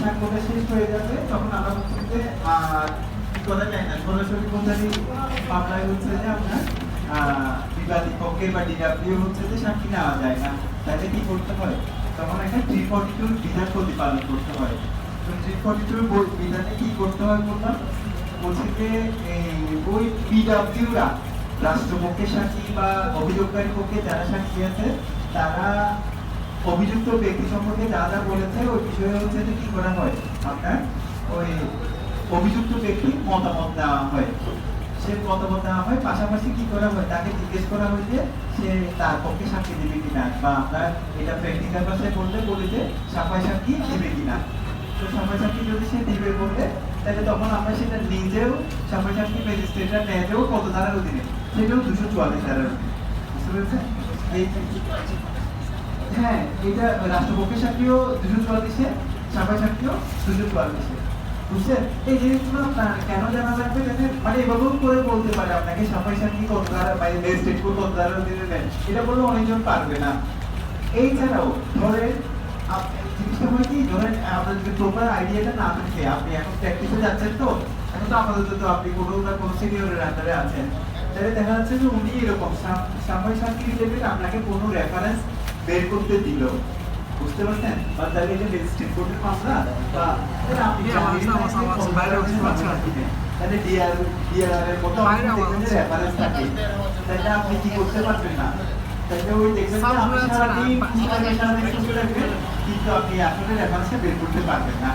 সাক্ষ্যটা শেষ হয়ে যাবে, তখন আর করা যায় না সরাসরি হচ্ছে যে আপনার বিবাদী বা ডিডাব্লিউ হচ্ছে যে সাক্ষী নেওয়া যায় না। তাহলে কি করতে হয়? তখন একটা থ্রি ফর্টি বিধান প্রতিপালন করতে হয়। তো থ্রি ফর্টি বিধানে কি করতে হয় বললাম? বলছে যে ওই রাষ্ট্রপক্ষের সাক্ষী বা অভিযোগকারী পক্ষে যারা সাক্ষী আছে, তারা অভিযুক্ত ব্যক্তি সম্পর্কে যা যা বলেছে, ওই বিষয়ে হচ্ছে যে কি করা হয়, আপনার ওই অভিযুক্ত ব্যক্তির মতামত দেওয়া হয়। সে মতামত দেওয়া হয়, পাশাপাশি কি করা হয়, তাকে জিজ্ঞেস করা হয় যে সে তার পক্ষে সাক্ষী দেবে কিনা, বা আমরা এটা প্র্যাকটিক্যাল ভাষায় বললে বলি যে সাফাই সাক্ষী দেবে কিনা। তো সাফাই সাক্ষী যদি সে দিবে বললে, তাহলে তখন আমরা সেটা নিজেও সাফাই সাক্ষী ম্যাজিস্ট্রেটরা নেবেও কত ধারার অধীনে? সেটাও দুশো চুয়াল্লিশ ধারার অধীনে। বুঝতে পেরেছেন? এই হ্যাঁ এটা বুঝছেন এই জিনিসগুলো কেন জানা লাগবে? যাতে মানে এভাবেও করে বলতে পারে আপনাকে সাফাই কত দ্বারা মানে ম্যাজিস্ট্রেট কোর্ট কত দ্বারা দিনে নেন এটা বললে অনেকজন পারবে না। এই ছাড়াও ধরেন জিনিসটা হয় কি, ধরেন আপনার যদি প্রপার আইডিয়াটা না থাকে, আপনি এখন প্র্যাকটিসে যাচ্ছেন তো, এখন তো আপাতত তো আপনি কোনো না কোনো সিনিয়রের আন্ডারে আছেন। তাহলে দেখা যাচ্ছে যে উনি এরকম সাফাই সাক্ষী রিলেটেড আপনাকে কোনো রেফারেন্স বের করতে দিল। বুঝতে পারছেন? বা তাহলে এটা রেজিস্ট্রেট কোর্টের মামলা বা তাহলে আপনি যে ডিআর ডিআর এর যে। রেফারেন্স থাকে। তাহলে কি করতে পারবেন না? তাহলে ওই দেখবেন। সারাদিন কিন্তু আপনি আসলে রেফারেন্সটা বের করতে পারবেন না।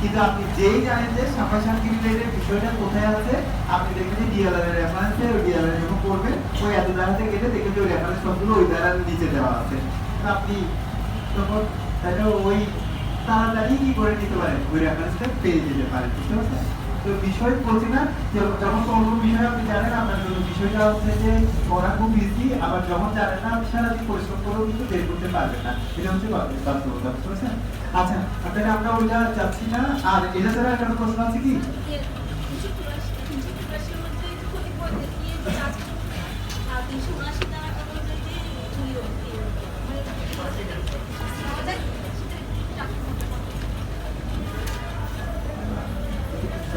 কিন্তু আপনি যেই জানেন যে সাফা সাক্ষী রিলেটেড বিষয়টা কোথায় আছে আপনি দেখবেন যে ডিএলআর এর রেফারেন্সে ওই ডিএলআর যখন করবেন ওই এত দ্বারাতে গেলে দেখবেন যে ওই রেফারেন্স সবগুলো ওই দ্বারার নিচে দেওয়া আছে। আপনি তখন তাহলে ওই তাড়াতাড়ি কি করে নিতে পারেন? ওই রেফারেন্সটা পেয়ে যেতে পারেন, বুঝতে পারছেন? তো বিষয় বলছি না যখন কোনো বিষয় আপনি জানেন, আপনার জন্য বিষয়টা হচ্ছে যে পড়া খুব ইজি আবার যখন জানেন না, আপনি সারাদিন পরিশ্রম করেও কিন্তু বের করতে পারবেন না। এটা হচ্ছে বাস্তবতা, বুঝতে পারছেন? আচ্ছা আপনারা আমরা ওইটা যাচ্ছি না। আর এটা ছাড়া একটা প্রশ্ন আছে কি? ও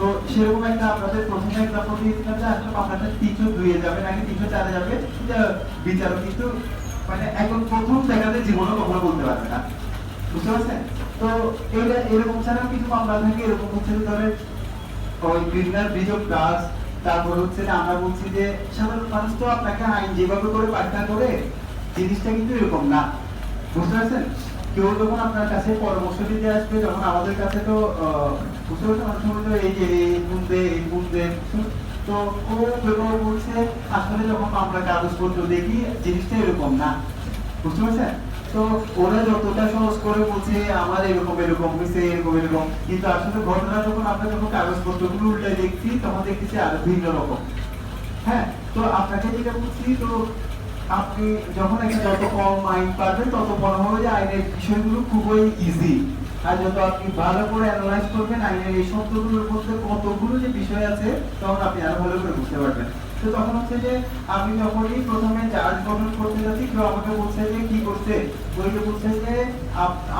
তো সেরকম একটা আপনাদের প্রথমে এক্সাম্পল দিয়েছিলাম যে আসলে মামলাটা তিনশো দুইয়ে যাবে, নাকি তিনশো চারে যাবে? বিচারক কিন্তু মানে এখন প্রথম দেখাতে জীবনে কখনো বলতে পারবে না। বুঝতে পারছেন? তো এটা এরকম ছাড়াও কিছু মামলা থাকে, এরকম হচ্ছে যে ধরেন, ওই ক্রিমিনাল অফ ট্রাস্ট তারপর হচ্ছে আমরা বলছি যে সাধারণ মানুষ তো আপনাকে আইন যেভাবে করে ব্যাখ্যা করে, জিনিসটা কিন্তু এরকম না। বুঝতে পারছেন? কেউ যখন আপনার কাছে পরামর্শ দিতে আসবে, যখন আমাদের কাছে তো বুঝতে এই যে, এই গুণ দে, এই গুণ দে তো ব্যবহার করছে আসলে যখন আমরা কাগজপত্র দেখি, জিনিসটা এরকম না, বুঝতে পারছেন? তো ওরা যতটা সহজ করে বলছে, আমার এরকম এরকম হয়েছে এরকম এরকম। কিন্তু আসলে ঘটনা যখন আমরা যখন কাগজপত্রগুলো উল্টে দেখছি, তখন দেখতেছি আরও ভিন্ন রকম। হ্যাঁ? তো আপনাকে যেটা বলছি, তো আপনি যখন একটা যত কম মাইন্ড পাবেন, তত মনে হবে যে আইনের বিষয়গুলো খুবই ইজি আর যত আপনি ভালো করে অ্যানালাইজ করবেন, আইনের এই শব্দগুলোর মধ্যে কতগুলো যে বিষয় আছে, তখন আপনি আরও ভালো করে বুঝতে পারবেন। তো তখন হচ্ছে যে আমি যখনই প্রথমে চার্জ করতে যাচ্ছি কেউ আমাকে বলছে যে, কি করছে? বইতে বলছে যে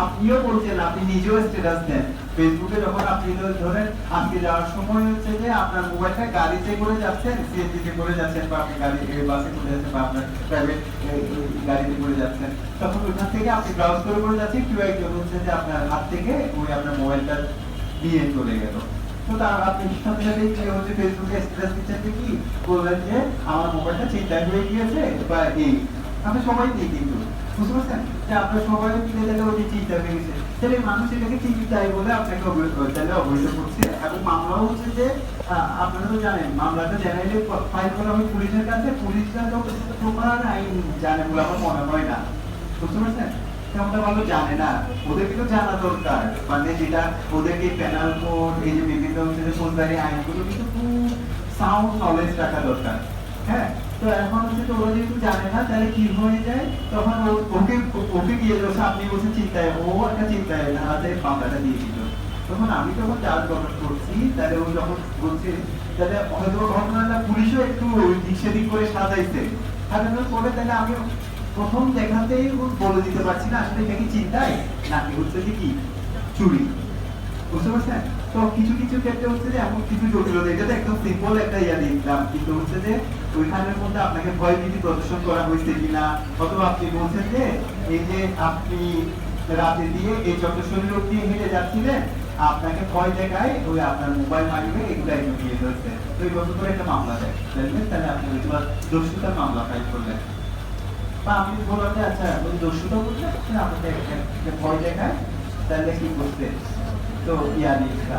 আপনিও বলছেন, আপনি নিজেও স্ট্যাটাস দেন। ফেসবুকে যখন আপনি ধরেন, আজকে যাওয়ার সময় হচ্ছে যে আপনার মোবাইলটা গাড়িতে করে যাচ্ছেন সিএনজিতে করে যাচ্ছেন, বা আপনি গাড়ি বাসে করে যাচ্ছেন, বা আপনার প্রাইভেট গাড়িতে করে যাচ্ছেন। তখন ওইখান থেকে আপনি ব্রাউজ করে করে যাচ্ছেন, কেউ একজন হচ্ছে যে আপনার হাত থেকে ওই আপনার মোবাইলটা নিয়ে চলে গেল। তো তার আপনি সাথে সাথে কি হচ্ছে ফেসবুকে স্ট্যাটাস দিচ্ছেন কি? বললেন যে আমার মোবাইলটা চিন্তায় হয়ে গিয়েছে বা এই। আমরা সবাই দিই কিন্তু। বুঝতে পারছেন? যে আপনার সবাই মিলে তাহলে ওই যে চিন্তা হয়ে গেছে তাহলে মানুষ এটাকে চিন্তায় বলে আপনাকে অবৈধ তাহলে অবৈধ করছে। এবং মামলাও হচ্ছে যে আপনারা তো জানেন, মামলাটা জেনারেলি ফাইল করা হয় পুলিশের কাছে। পুলিশরা তো প্রপার আইন জানে বলে আমার মনে হয় না। বুঝতে পারছেন? তেমনটা ভালো জানে না। ওদেরকে তো জানা দরকার। মানে যেটা ওদেরকে প্যানাল কোড এই যে বিভিন্ন হচ্ছে যে আইনগুলো, কিন্তু খুব সাউন্ড নলেজ রাখা দরকার। হ্যাঁ? তো এখন হচ্ছে তো ওরা যেহেতু জানে না, তাহলে কি হয়ে যায়? তখন ওকে ওকে গিয়ে বলছে আপনি বলছেন চিন্তায়, ও একটা চিন্তায় হাতে মামলাটা দিয়ে দিল। তখন আমি যখন চার্জ গঠন করছি, তাহলে ও যখন বলছে, তাহলে হয়তো ঘটনাটা পুলিশও একটু দিক সেদিক করে সাজাইছে। সাজানোর পরে তাহলে আমি প্রথম দেখাতেই বলে দিতে পারছি না, আসলে এটা কি চিন্তায়? নাকি হচ্ছে যে কি? চুরি। বুঝতে পারছেন? তো কিছু কিছু ক্ষেত্রে হচ্ছে যে এমন কিছু জটিলতা, এটা তো একদম সিম্পল একটা ইয়া দিলাম। কিন্তু হচ্ছে যে ওইখানের মধ্যে আপনাকে ভয় ভীতি প্রদর্শন করা হয়েছে কিনা? অথবা আপনি বলছেন যে এই যে আপনি রাতে দিয়ে এই চক্রেশ্বরী রোড দিয়ে হেঁটে যাচ্ছিলেন, আপনাকে ভয় দেখায় ওই আপনার মোবাইল মারিবে এগুলো একদম নিয়ে ধরছে তো এই বছর করে একটা মামলা দেয়? তাহলে আপনি ওইগুলো দস্যুতার মামলা ফাইল করলেন। বা বললাম যে আচ্ছা ওই একটা- একটা ভয় দেখায়, তাহলে কি করতে? তো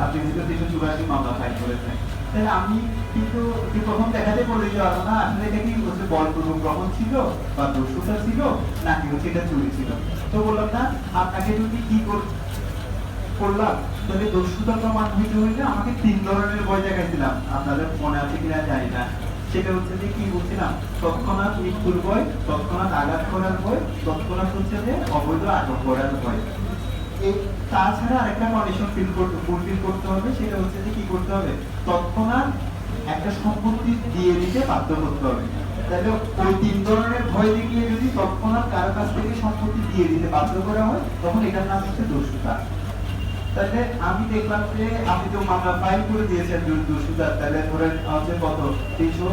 আপনি কিন্তু তিনশো চুরাশি মামলা ফাইল করেছেন, তাহলে আমি কিন্তু প্রথম দেখাতে বলে যে না আসলে এটা কি হচ্ছে গ্রহণ ছিল বা দস্যুতা ছিল, নাকি হচ্ছে এটা চুরি ছিল? তো বললাম, না, আপনাকে যদি কি করলাম, তাহলে দস্যুতা প্রমাণ হইতে হইলে আমাকে তিন ধরনের ভয় দেখাইছিলাম, আপনাদের মনে আছে কিনা জানি না। সেটা হচ্ছে যে কি বলছিলাম? তৎক্ষণাৎ মৃত্যুর ভয়, তৎক্ষণাৎ আঘাত করার ভয়, তৎক্ষণাৎ হচ্ছে যে অবৈধ আটক করার ভয়। তাছাড়া আরেকটা কন্ডিশন ফিল করতে ফুলফিল করতে হবে, সেটা হচ্ছে যে কি করতে হবে? তৎক্ষণাৎ একটা সম্পত্তি দিয়ে দিতে বাধ্য করতে হবে। তাহলে ওই তিন ধরনের ভয় দেখিয়ে যদি তৎক্ষণাৎ কারও কাছ থেকে সম্পত্তি দিয়ে দিতে বাধ্য করা হয়, তখন এটার নাম হচ্ছে দস্যুতা। তাহলে আমি দেখলাম যে আপনি তো মামলা ফাইল করে দিয়েছেন তাহলে ধরেন কত? তিনশো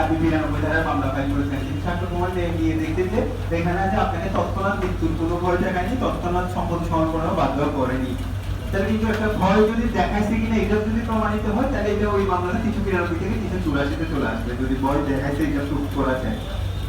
আপনি বিরানব্বই ধারায় মামলা ফাইল করেছেন। কুমার নিয়ে দেখতে যে এখানে আছে আপনাকে তৎক্ষণাৎ মৃত্যুর কোনো ভয় দেখায়নি তৎক্ষণাৎ সম্পত্তি সমর্পণও বাধ্য করেনি। তাহলে কিন্তু একটা ভয় যদি দেখাইছে কিনা, এটা যদি প্রমাণিত হয়, তাহলে এটা ওই মামলাটা তিনশো বিরানব্বই থেকে তিনশো চুরাশিতে চলে আসবে। যদি ভয় দেখাইছে, এটা প্রুফ করা যায়।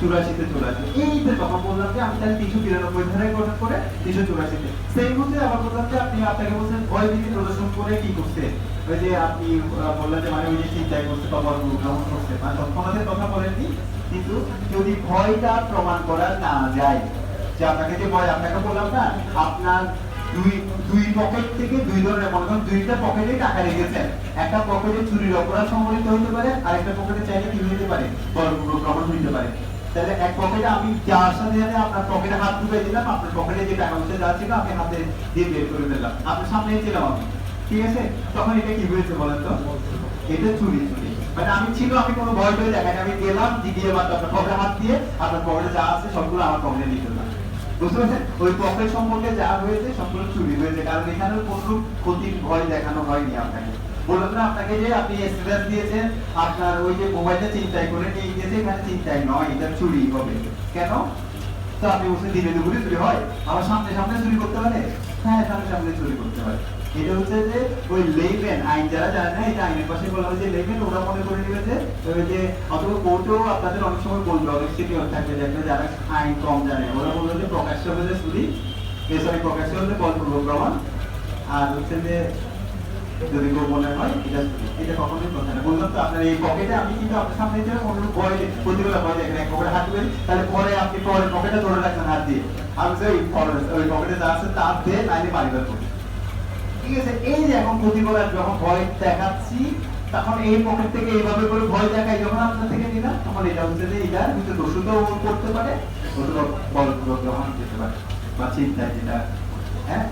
চুরাশিতে চলে আসবে এই তখন বললাম যে আমি তাহলে তিনশো গঠন করে তিনশো চুরাশিতে। সেই হচ্ছে আবার বললাম যে আপনি আপনাকে বলছেন ভয় ভীতি প্রদর্শন করে কি করছে? ওই যে আপনি বললেন যে মানে ওই যে চিন্তায় করছে করছে। মানে তৎক্ষণাতের কথা বলেননি, কিন্তু যদি ভয়টা প্রমাণ করা না যায়, যে আপনাকে যে ভয়, আপনাকে বললাম না, আপনার দুই দুই পকেট থেকে দুই ধরনের, মনে করেন দুইটা পকেটে টাকা রেখেছেন। একটা পকেটে চুরির অপরাধ সংঘটিত হতে পারে আর একটা পকেটে চাইলে কি হতে পারে? বলপূর্বক গ্রহণ হতে পারে। তাহলে এক পকেটে আমি যার সাথে সাথে আপনার পকেটে হাত ঢুকে দিলাম, আপনার পকেটে যে টাকা পয়সা যা ছিল আমি হাতে দিয়ে বের করে দিলাম আপনার সামনে ছিলাম আমি ঠিক আছে? তখন এটা কি হয়েছে বলেন তো? এটা চুরি চুরি। মানে আমি ছিল, আমি কোনো ভয় ভয় দেখাই আমি গেলাম জিগিয়ে মাত্র আপনার পকেটে হাত দিয়ে আপনার পকেটে যা আছে সবগুলো আমার পকেটে নিয়ে ফেললাম। বুঝতে পারছেন? ওই পকেট সম্পর্কে যা হয়েছে, সবগুলো চুরি হয়েছে। কারণ এখানে কোনো ক্ষতির ভয় দেখানো হয়নি আপনাকে। বললাম না আপনাকে যে আপনি স্ট্রেস দিয়েছেন, আপনার ওই যে মোবাইলটা চিন্তায় করে নিয়ে গিয়েছে এখানে চিন্তায় নয়, এটা চুরি হবে। কেন? তো আপনি বলছেন দিনে দুপুরে চুরি হয় আমার সামনে সামনে চুরি করতে পারে? হ্যাঁ সামনে সামনে চুরি করতে পারে। এটা হচ্ছে যে ওই আইন, যারা জানে না, এটা আইনের পাশে বলা যে ওরা মনে করে যে যে অথবা কোর্টেও আপনাদের অনেক সময় বলবে, অনেক থাকবে যে যারা আইন কম জানে, ওরা বলবে যে প্রকাশ্য হলে চুরি, এ সরি প্রকাশ্য হলে বলপূর্বক প্রমাণ, আর হচ্ছে যে যদি গোপনে হয়, এটা এটা কখনোই কথা না। বললাম তো আপনার এই পকেটে আমি কিন্তু আপনার সামনে যে কোনো ভয় প্রতিবেলা ভয় দেখেন এক পকেটে হাত দিবেন তাহলে পরে আপনি পরে পকেটে ধরে রাখছেন হাত দিয়ে। আমি যে ওই ওই পকেটে যা আছে তার দিয়ে নাইলে বাড়ি বের করি ঠিক আছে, এই যে এখন প্রতিবেলা যখন ভয় দেখাচ্ছি, তখন এই পকেট থেকে এইভাবে করে ভয় দেখাই যখন আপনার থেকে নিলাম, তখন এটা হচ্ছে যে এটা কিন্তু দোষিত করতে পারে, অথবা বলপূর্বক গ্রহণ যেতে পারে, বা চিন্তায় যেটা হ্যাঁ?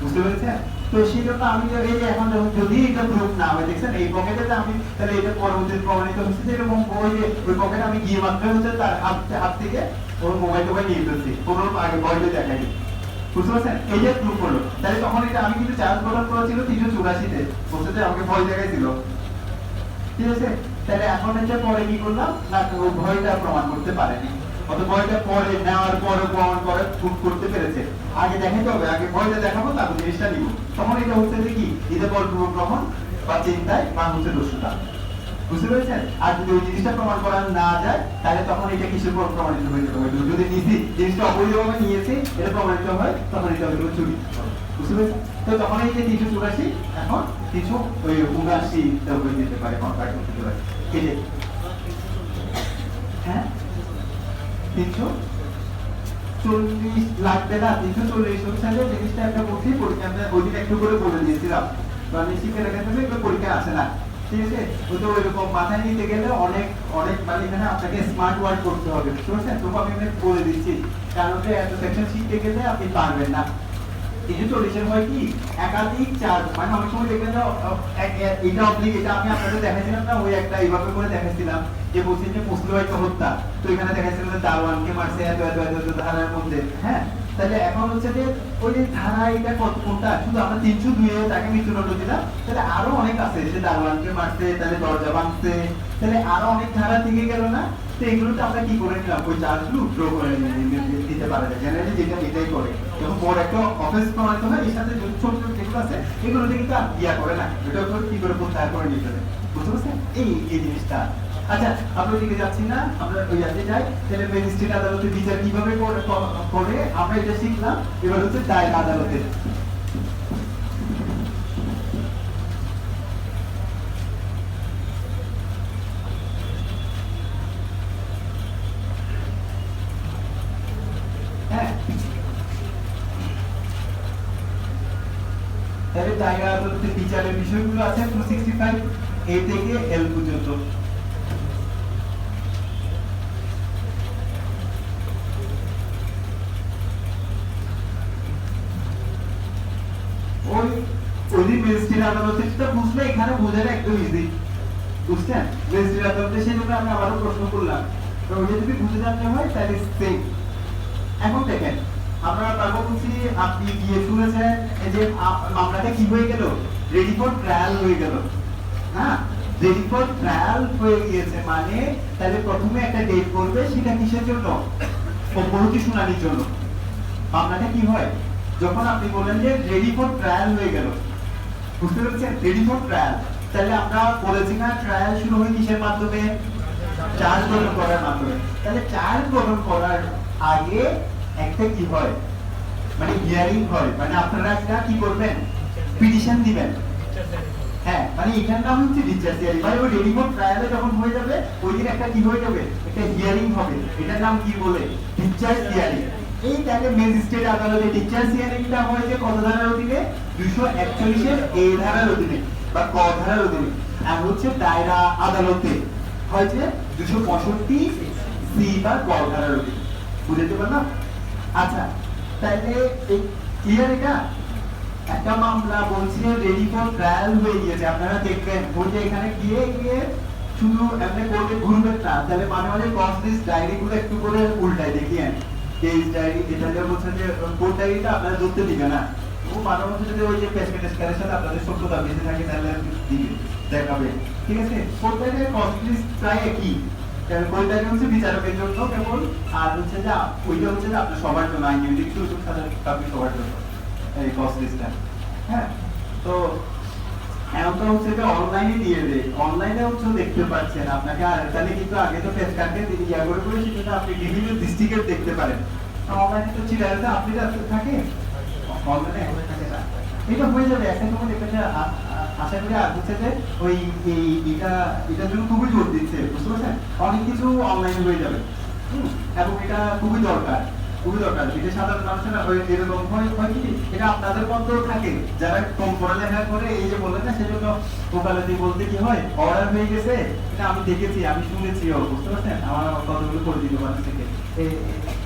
বুঝতে পেরেছেন? তো সেই জন্য আমি এখন যদি এটা না হয়, দেখছেন? এই পকেটে আমি তাহলে এটা পরবর্তী প্রমাণিত হচ্ছে যে এরকম ওই ওই পকেটে আমি গিয়ে মাত্র হচ্ছে তার হাত হাত থেকে ওর মোবাইল টোবাইল নিয়ে ফেলছি। কোনো আগে বয়লে দেখাইনি বুঝতে পারছেন? এই যে প্রুফ হলো। তাহলে তখন এটা আমি কিন্তু চার্জ তিনশো চুরাশিতে। আমাকে ভয় দেখাইছিল। ঠিক আছে? তাহলে এখন হচ্ছে পরে কি করলাম? না ভয়টা প্রমাণ করতে পারেনি। অত ভয়টা পরে, নেওয়ার পরে প্রমাণ করে করতে পেরেছে। আগে দেখাতে হবে, আগে ভয়টা দেখাবো, তারপর জিনিসটা নিব। তখন এটা হচ্ছে যে কি? ঈদে পর গ্রহণ বা চিন্তায় বা হচ্ছে দোষতা বুঝতে পেরেছেন? আর যদি ওই জিনিসটা প্রমাণ করা না যায়, তাহলে তখন এটা কিসের উপর প্রমাণিত হয়ে যাবে? যদি নিজে জিনিসটা অবৈধভাবে নিয়েছে, এটা প্রমাণিত হয়, তখন এটা হলো চুরি। বুঝতে পেরেছেন? তো তখন এই যে তিনশো চুরাশি, এখন তিনশো ওই উনআশি হয়ে যেতে পারে কন্ট্রাক্ট করতে পারে। হ্যাঁ? তিনশো চল্লিশ লাগবে না তিনশো চল্লিশ সালে জিনিসটা একটা বলছি পরীক্ষা ওই একটু করে বলে দিয়েছিলাম। তো আমি শিখে রেখে দেবে এগুলো পরীক্ষা আসে না। ঠিক আছে? ওই তো ওইরকম মাথায় নিতে গেলে অনেক অনেক মানে এখানে আপনাকে স্মার্ট ওয়ার্ক করতে হবে। বুঝতে পারছেন তবু আমি বলে দিচ্ছি। কারণ এত সেকশন শিখতে গেলে আপনি পারবেন না। হয় তাহলে এখন হচ্ছে যে, ওই যে ধারা এটা কত, কোনটা? আমরা তাকে তাহলে আরও অনেক আছে সে দারোয়ানকে মারছে, তাহলে দরজা ভাঙছে, তাহলে আরও অনেক ধারা থেকে গেল না? এগুলোতে আমরা কি করে নিলাম ওই করে দিতে জেনারেলি যেটা এটাই করে। যখন বড় একটা প্রমাণিত হয়, এর সাথে ছোট ছোট যেগুলো আছে কিন্তু আর ইয়া করে না। এটা কি করে প্রত্যাহার করে নিতে বুঝতে পারছেন? এই এই জিনিসটা। আচ্ছা আমরা দিকে যাচ্ছি না, আমরা ওই যাই। তাহলে ম্যাজিস্ট্রেট আদালতে বিচার কীভাবে করে- আমরা এটা শিখলাম। এবার হচ্ছে দায়ের আদালতে হ্যাঁ তাহলে দায়রা আদালতে বিষয়গুলো আছে টু সিক্সটি ফাইভ এ থেকে এল পর্যন্ত। ওই ওই দিন ম্যাজিস্ট্রেট আদালতে সেটা বুঝলে এখানে বোঝাটা একদম ইজি বুঝছেন? ম্যাজিস্ট্রেট আদালতে সেই জন্য আমি আবারও প্রশ্ন করলাম। তো ওইটা যদি বুঝে জানতে হয়, তাহলে সেম এখন দেখেন আমরা পারব বলছি আপনি গিয়ে শুনেছেন যে মামলাটা কি হয়ে গেল? ফর ট্রায়াল হয়ে গেল। হ্যাঁ? ফর ট্রায়াল হয়ে গিয়েছে মানে তাহলে প্রথমে একটা ডেট করবে, সেটা কিসের জন্য? পরবর্তী শুনানির জন্য। মামলাটা কি হয়? যখন আপনি বলেন যে রেডি ট্রায়াল হয়ে গেল, বুঝতে পেরেছেন? রেডি ট্রায়াল তাহলে আমরা বলেছি না ট্রায়াল শুরু হয় কিসের মাধ্যমে? চার্জ গ্রহণ করার মাধ্যমে। তাহলে চার্জ গ্রহণ করার আগে একটা কি হয়? মানে হিয়ারিং হয়। মানে আপনারা একটা কি করবেন? পিটিশন দিবেন। হ্যাঁ মানে এখানটা হচ্ছে ডিসচার্জ হিয়ারিং মানে ওই রেডিফোর্ড ট্রায়ালে যখন হয়ে যাবে ওই দিন একটা কি হয়ে যাবে? একটা হিয়ারিং হবে। এটার নাম কি বলে? ডিসচার্জ হিয়ারিং এই তাহলে ম্যাজিস্ট্রেট আদালতে ডিসচার্জ হিয়ারিংটা হয়েছে কত ধারার অধীনে? দুশো একচল্লিশের এ ধারার অধীনে বা ক ধারার অধীনে। আর হচ্ছে দায়রা আদালতে হয়েছে দুশো পঁয়ষট্টি সি বা ক ধারার অধীনে। বুঝতে পারলাম আচ্ছা তাহলে ক্লিয়ার এটা? একটা মামলা বলছে রেডি ফর ট্রায়াল হয়ে গিয়েছে। আপনারা দেখবেন কোর্টে এখানে গিয়ে গিয়ে শুধু এমনি কোর্টে ঘুরবেন না, তাহলে মাঝে মাঝে ক্রস লিস্ট ডায়েরি গুলো একটু করে উল্টায় দেখিয়েন কেস ডায়েরি এটা যে বলছে যে কোর্ট ডায়েরিটা আপনারা ধরতে দিবে না। ও যদি ওই যে স্ক্যানের সাথে আপনাদের সত্যতা বেঁচে থাকে, তাহলে দিবে, দেখাবে। ঠিক আছে? কোর্ট ডায়েরি প্রায় একই। হচ্ছে বিচারকের জন্য কেবল? আর হচ্ছে যে ওইটা হচ্ছে যে আপনার সবার জন্য কিছু কাপি সবার জন্য। এই হ্যাঁ তো এখন তো হচ্ছে যে অনলাইনে দিয়ে দেয়। অনলাইনে হচ্ছে দেখতে পাচ্ছেন আপনাকে আর তাহলে কিন্তু আগে তো ফেস কার্ডে ইয়া করে করে সেটা আপনি বিভিন্ন ডিস্ট্রিক্টের দেখতে পারেন। অনলাইনে তো চিরাতে আপনি থাকে? অনলাইনে থাকে না? এটা হয়ে যাবে আ- আ- আশা করি আর হচ্ছে যে ওই, এই, এটা, এটার জন্য খুবই জোর দিচ্ছে, বুঝতে পারছেন? অনেক কিছু অনলাইন হয়ে যাবে। এবং এটা খুবই দরকার।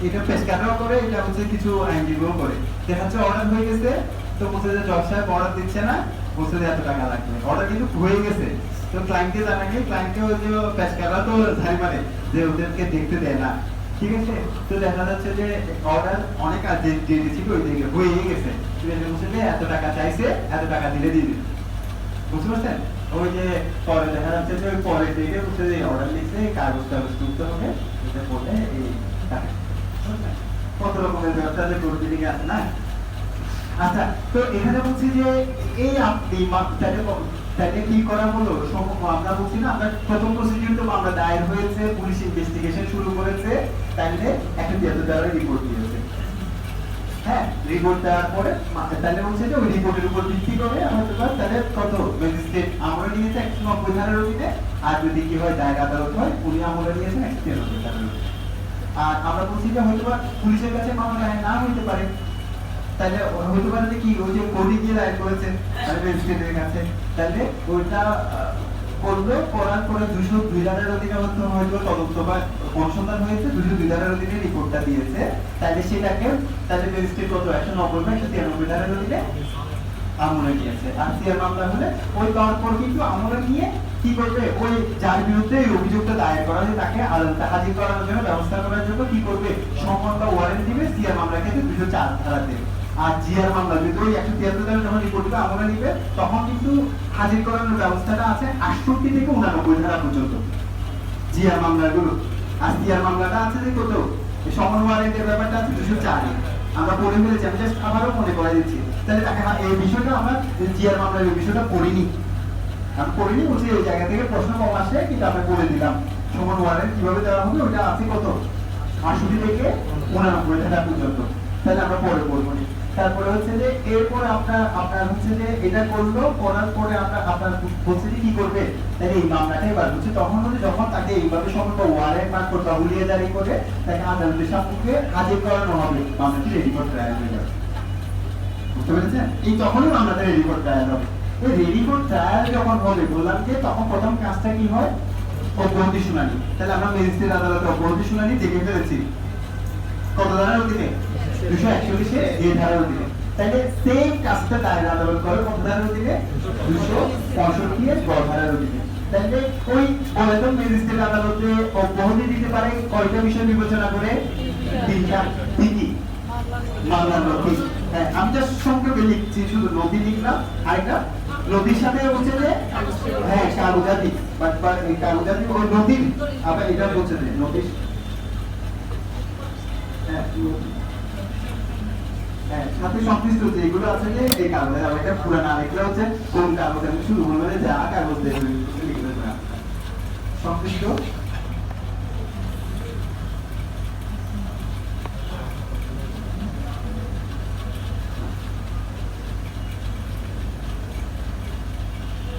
এটা সাধারণ এটা হচ্ছে কিছু আইনজীবীও করে। দেখা অর্ডার হয়ে গেছে, তো বলছে যে জজ সাহেব অর্ডার দিচ্ছে না, বলছে যে, এত টাকা লাগবে। অর্ডার কিন্তু হয়ে গেছে। তো জানা গিয়ে ক্লায়েন্টকে ওই যে প্যাসকাররা তো ঝাড়ি মারে, যে ওদেরকে দেখতে দেয় না। ঠিক আছে? তো দেখা যাচ্ছে যে অর্ডার অনেক আর যে যে ওই দিকে হয়ে গেছে। এত টাকা চাইছে, এত টাকা দিলে দিয়ে দিবে। বুঝতে পারছেন? ওই যে পরে দেখা যাচ্ছে যে ওই পরে থেকে বলছে যে অর্ডার লিখছে কাগজ টাগজ তুলতে হবে এটা বলে এই টাকা। কত রকমের ব্যবসা যে প্রতি দিকে আছে না? আচ্ছা তো এখানে বলছি যে এই আপনি মা- তাহলে ক- করা হলো? আমরা বলছি না, আমরা প্রথম প্রসিডিউর তো আমরা দায়ের হয়েছে, পুলিশ ইনভেস্টিগেশন শুরু করেছে তাহলে একটা তিয়াত্তর দ্বারা রিপোর্ট দিয়েছে। হ্যাঁ রিপোর্ট দেওয়ার পরে তাহলে বলছে যে ওই রিপোর্টের উপর ভিত্তি করে বা তাহলে কত ম্যাজিস্ট্রেট আমরা নিয়েছে, একশো নব্বই ধারার অধীনে, আর যদি কি হয় দায়ের আদালত হয়, উনি আমলে নিয়েছেন একশো তিরানব্বই ধারার আর আমরা বলছি যে হয়তো পুলিশের কাছে মামলা না হইতে পারে তাহলে হতে পারে যে কি ওই যে গিয়ে দায়ের করেছেন মানে ম্যাজিস্ট্রেটের কাছে। তাহলে ওইটা করবে করার পরে দুশো দুই ধারার অধীনে হয়তো তদন্ত বা অনুসন্ধান হয়েছে, দুশো দুই ধারার অধীনে রিপোর্টটা দিয়েছে। তাহলে সেটাকে, তাহলে ম্যাজিস্ট্রেট কত, একশো নব্বই বা একশো তিরানব্বই ধারার অধীনে আমলে নিয়েছে। আর সিআর মামলা হলে ওই পাওয়ার পর কিন্তু আমলে নিয়ে কি করবে? ওই যার বিরুদ্ধে এই অভিযোগটা দায়ের করা হয়েছে তাকে আদালতে হাজির করার জন্য, ব্যবস্থা করার জন্য কি করবে? বা ওয়ারেন্ট দিবে সিআর মামলা ক্ষেত্রে দুশো চার ধারা দেবে আর জিআর মামলা যদি ওই একশো তিয়াত্তর যখন রিপোর্টটা আমলে নিবে, তখন কিন্তু হাজির করানোর ব্যবস্থাটা আছে আটষট্টি থেকে উনানব্বই ধারা পর্যন্ত। জিআর মামলাগুলো আর সিআর মামলাটা আছে যে কত? ব্যাপারটা আছে, দুশো চারে। আমরা পড়ে ফেলেছি, আমি জাস্ট আবারও মনে করে দিচ্ছি। তাহলে এই বিষয়টা আমরা জিআর মামলার এই বিষয়টা পড়িনি। আমি পড়িনি, বলছি এই জায়গা থেকে প্রশ্ন কম আসে, কিন্তু আমি বলে দিলাম। সমন কীভাবে দেওয়া হবে, ওটা আছে কত? আটষট্টি থেকে উনানব্বই ধারা পর্যন্ত। তাহলে আমরা পরে পড়ব। নি। তারপরে হচ্ছে যে এরপর আপনার আপনার হচ্ছে যে এটা করল, করার পরে আপনার আপনার বলছে যে কি করবে? তাহলে এই মামলাটা এবার হচ্ছে তখন হচ্ছে যখন তাকে এইভাবে সম্পর্ক ওয়ারেন্ট মার্ক করতে হুলিয়ে জারি করে, তাকে আদালতের সম্মুখে হাজির করানো হবে। মামলাটি রেডি ট্রায়াল হয়ে যাবে। বুঝতে পেরেছেন? এই তখনই মামলাটা রেডি ট্রায়াল হবে। এই রেডি ফর ট্রায়াল যখন হবে, বললাম যে তখন প্রথম কাজটা কি হয়? অব্যাহতি শুনানি। তাহলে আমরা ম্যাজিস্ট্রেট আদালতে অব্যাহতি শুনানি দেখে ফেলেছি। কত ধারার অধীনে দুশো একচল্লিশে যে ধারার অধীনে তাহলে সেম কাজটা দায়ের আদালত করে কত ধারার অধীনে দুশো পঁয়ষট্টি এর গ ধারার অধীনে তাহলে ওই বলেতন ম্যাজিস্ট্রেট আদালতে অব্যাহতি দিতে পারে কয়টা বিষয় বিবেচনা করে তিনটা কি মামলার নথি আমি জাস্ট সংক্ষেপে লিখছি শুধু নথি লিখলাম আরেকটা নথির সাথে হচ্ছে যে হ্যাঁ কাগজাতি বাট কাগজাতি ওই নথি আবার এটা বলছে যে নথি। হ্যাঁ সাথে সংশ্লিষ্ট আছে যে এই কাগজে পুরানো আরেকটা হচ্ছে কোন আমি যে কাগজ সংশ্লিষ্ট?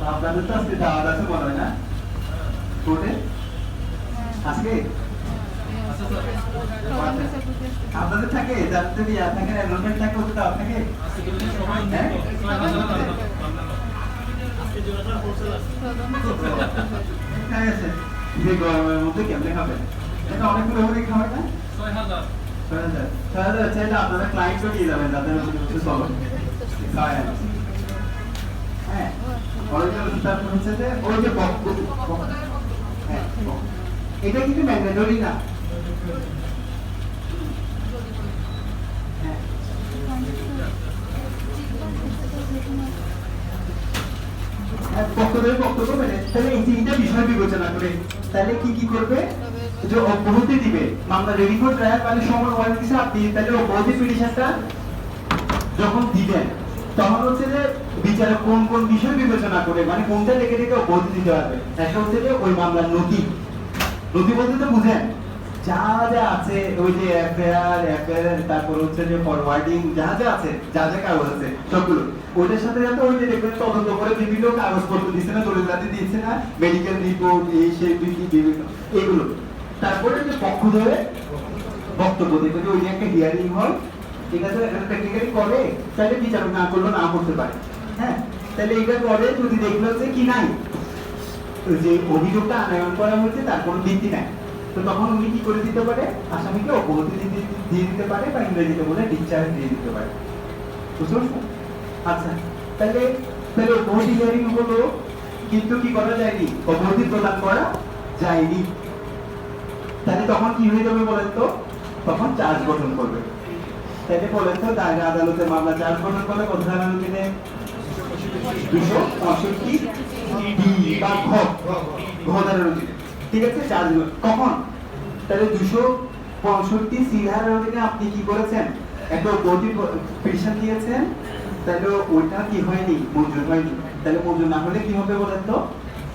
আপনাদের তো আজকে দাওয়াত আছে মনে হয় না? কোর্টে? আজকে? আপনাদের থাকে ইয়া থাকে এনরোলমেন্ট থাকে হ্যাঁ? হ্যাঁ বক্ত হ্যাঁ এটা কিন্তু না। বিচারক কোন কোন বিষয় বিবেচনা করে মানে কোনটা দেখে দেখে অব্যাহতি দিতে পারবে একটা হচ্ছে যে ওই মামলার নথি নথি বলতে তো বুঝেন যা যা আছে ওই যে তারপর হচ্ছে যে ফরওয়ার্ডিং যা যা আছে, যা যা কাগজ আছে, সবগুলো। ওইটার সাথে সাথে ওই যে দেখবেন তদন্ত করে বিভিন্ন কাগজপত্র দিচ্ছে না দলিলাতি দিচ্ছে না মেডিকেল রিপোর্ট এই সেই বিভিন্ন এগুলো তারপরে যে পক্ষ ধরে বক্তব্য দেবে যে ওই যে একটা হিয়ারিং হয়, ঠিক আছে প্র্যাকটিক্যালি করে, তাহলে বিচারক না করল না করতে পারে। হ্যাঁ? তাহলে এটা করে যদি দেখল যে কি নাই, যে অভিযোগটা আনয়ন করা হয়েছে, তার কোনো ভিত্তি নাই। তো তখন উনি কি করে দিতে পারে? আসামিকে অব্যাহতি দিয়ে দিতে পারে বা ইংরেজিতে বলে ডিসচার্জ দিয়ে দিতে পারে। বুঝতে পারছ আচ্ছা তাহলে তাহলে অপরাধী হিয়ারিং হলো, কিন্তু কি করা যায়নি? অপরাধী প্রদান করা যায়নি। তাহলে তখন কি হয়ে যাবে বলেন তো? তখন চার্জ গঠন করবে। তাহলে বলেন তো, দায়রা আদালতে মামলা চার্জ গঠন করলে কত ধারা দুশো পঁয়ষট্টি বা ঘ ঘ ধারা ঠিক আছে? চার্জ কখন? তাহলে দুশো পঁয়ষট্টি সি অধীনে আপনি কি করেছেন? একটা বডি পিটিশন দিয়েছেন তাহলে ওইটা কি হয়নি? মঞ্জুর হয়নি। তাহলে মঞ্জুর না হলে কি হবে বলেন তো?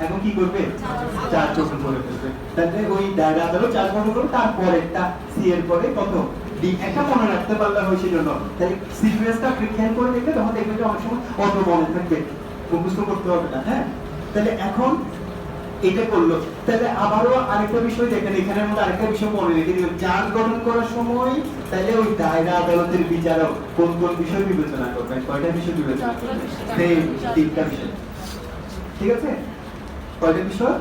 এখন কি করবে? চার চোখ করে তাহলে ওই দায়রা আদালত চার গঠন করবে তারপরেরটা সি এর পরে কত? ডি একটা মনে রাখতে পারলে হয় না তাহলে সিকুয়েন্সটা খেয়াল করে দেখবে তখন দেখবে যে অনেক সময় অত মনে থাকবে মুখস্থ করতে হবে না হ্যাঁ? তাহলে এখন এটা করল। তাহলে আবারও আরেকটা বিষয় দেখেন এখানের মধ্যে আরেকটা বিষয় মনে রেখে দিবেন চার্জ গঠন করার সময় তাহলে ওই দায়রা আদালতের বিচারক কোন কোন বিষয় বিবেচনা করবেন? কয়টা বিষয় বিবেচনা করবেন? সেই তিনটা বিষয়। ঠিক আছে? কয়টা বিষয়?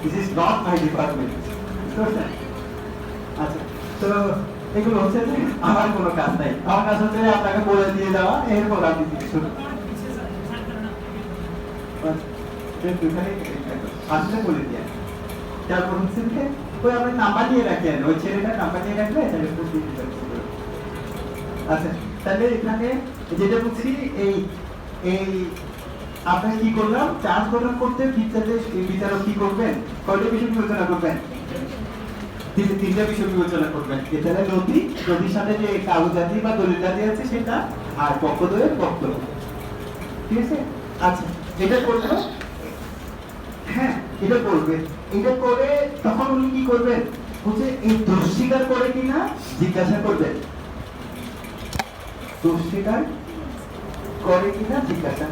This is not my department আচ্ছা তো এগুলো হচ্ছে আমার কোনো কাজ নাই। আমার কাজ হচ্ছে আপনাকে বলে দিয়ে দেওয়া এরপর আপনি কিছু আসলে বলে যে ওই আপনি নাম্বার দিয়ে। আচ্ছা তাহলে এখানে যেটা বলছি, এই এই কি করলাম? চার্জ গঠন করতে বিচারে বিচারক কি করবেন? কয়টা বিষয় বিবেচনা করবেন? তিন- তিনটা বিষয় বিবেচনা করবেন। এখানে নথি, নথির সাথে যে কাগজাতি বা দলিলাতি আছে সেটা আর পক্ষদ্বয়ের বক্তব্য ঠিক আছে? আচ্ছা। এটা করল হ্যাঁ এটা করবে। এটা করে তখন উনি কি করবেন? হচ্ছে এই দোষ স্বীকার করে কিনা জিজ্ঞাসা করবেন দোষ স্বীকার করে কিনা জিজ্ঞাসা।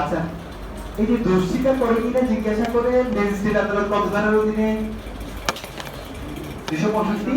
আচ্ছা এই যে দোষ স্বীকার করে কিনা জিজ্ঞাসা করে ম্যাজিস্ট্রেট আদালত কত ধারার অধীনে দুশো পঁয়ষট্টি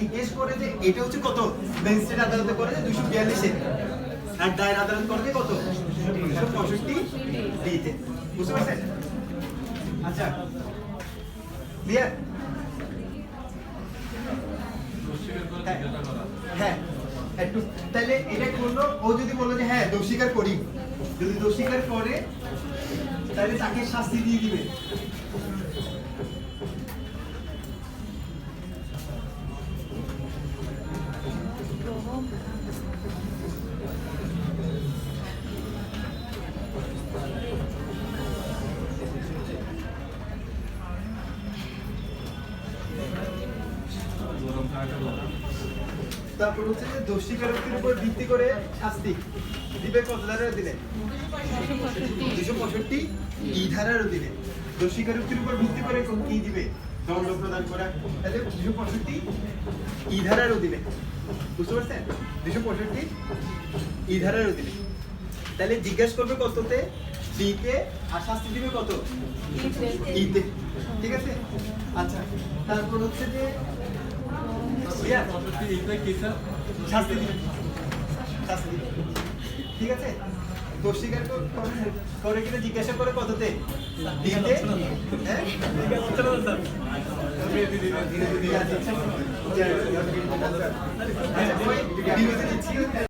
জিজ্ঞেস করে যে এটা হচ্ছে কত? ম্যাজিস্ট্রেট আদালতে করে যে দুশো বিয়াল্লিশে আর দায়ের আদালত করে কত? দুশো পঁয়ষট্টি বুঝতে পারছেন? আচ্ছা। ক্লিয়ার? হ্যাঁ। একটু তাহলে এটা করল ও যদি বলল যে হ্যাঁ দোষ স্বীকার করি। যদি দোষ স্বীকার করে তাহলে তাকে শাস্তি দিয়ে দিবে। দোষ স্বীকারোক্তির উপর ভিত্তি করে শাস্তি দিবে কত ধারার দিলে দুশো পঁয়ষট্টি। ই ধারার অধীনে। দোষ স্বীকারোক্তির উপর ভিত্তি করে কি দিবে? দণ্ড প্রদান করা। তাহলে দুশো পঁয়ষট্টি ই ধারার অধীনে। বুঝতে পারছেন? দুশো পঁয়ষট্টি ই ধারার অধীনে। তাহলে জিজ্ঞাসা করবে কততে? ডিতে আর শাস্তি দিবে কত? ইতে ঠিক আছে? আচ্ছা তারপর হচ্ছে যে শাস্তি দিবে শাস্তি দিবে ঠিক আছে? দোষ স্বীকার কর- কিনা জিজ্ঞাসা করে কততে দিতে? হ্যাঁ?